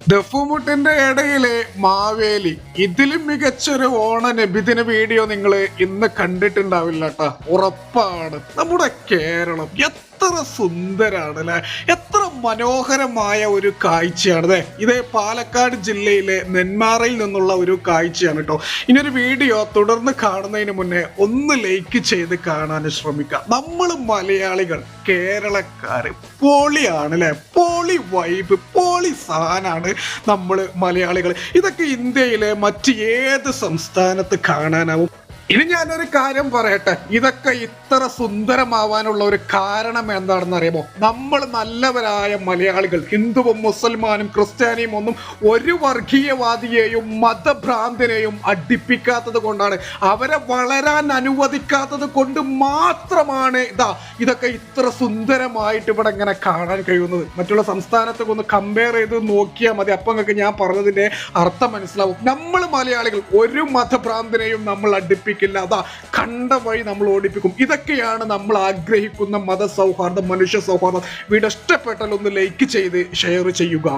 ദഫുമുട്ടിന്റെ ഇടയിലെ മാവേലി. ഇതിലും മികച്ചൊരു ഓണ നബിദിന വീഡിയോ നിങ്ങൾ ഇന്ന് കണ്ടിട്ടുണ്ടാവില്ല കേട്ടാ ഉറപ്പാണ്. നമ്മുടെ കേരളം എത്ര സുന്ദരാണ് അല്ലെ എത്ര മനോഹരമായ ഒരു കാഴ്ചയാണ് അതെ ഇത് പാലക്കാട് ജില്ലയിലെ നെന്മാറയിൽ നിന്നുള്ള ഒരു കാഴ്ചയാണ് കേട്ടോ ഇനി ഒരു വീഡിയോ തുടർന്ന് കാണുന്നതിന് മുന്നേ ഒന്ന് ലൈക്ക് ചെയ്ത് കാണാൻ ശ്രമിക്കാം. നമ്മൾ മലയാളികൾ കേരളക്കാർ പൊളിയാണ് അല്ലെ പോളി വൈബ് പോളി സാധനമാണ് നമ്മൾ മലയാളികൾ ഇതൊക്കെ ഇന്ത്യയിലെ മറ്റ് ഏത് സംസ്ഥാനത്ത് കാണാനാവും? ഇനി ഞാനൊരു കാര്യം പറയട്ടെ. ഇതൊക്കെ ഇത്ര സുന്ദരമാവാനുള്ള ഒരു കാരണം എന്താണെന്ന് അറിയാമോ? നമ്മൾ നല്ലവരായ മലയാളികൾ ഹിന്ദുവും മുസൽമാനും ക്രിസ്ത്യാനിയും ഒന്നും ഒരു വർഗീയവാദിയെയും മതഭ്രാന്തിനെയും അടിപ്പിക്കാത്തത് കൊണ്ടാണ്. അവരെ വളരാൻ അനുവദിക്കാത്തത് കൊണ്ട് മാത്രമാണ് ഇതാ ഇതൊക്കെ ഇത്ര സുന്ദരമായിട്ട് ഇവിടെ ഇങ്ങനെ കാണാൻ കഴിയുന്നത്. മറ്റുള്ള സംസ്ഥാനത്തൊക്കെ ഒന്ന് കമ്പയർ ചെയ്ത് നോക്കിയാൽ മതി. അപ്പം നിങ്ങൾക്ക് ഞാൻ പറഞ്ഞതിന്റെ അർത്ഥം മനസ്സിലാവും. നമ്മൾ മലയാളികൾ ഒരു മതഭ്രാന്തിനെയും നമ്മൾ അടിപ്പിക്കില്ല അതാ കണ്ട വഴി നമ്മൾ ഓടിപ്പിക്കും. ഇതൊക്കെയാണ് നമ്മൾ ആഗ്രഹിക്കുന്ന മത സൗഹാർദ്ദം മനുഷ്യ സൗഹാർദ്ദം വീട് ഇഷ്ടപ്പെട്ടാൽ ഒന്ന് ലൈക്ക് ചെയ്ത് ഷെയർ ചെയ്യുക.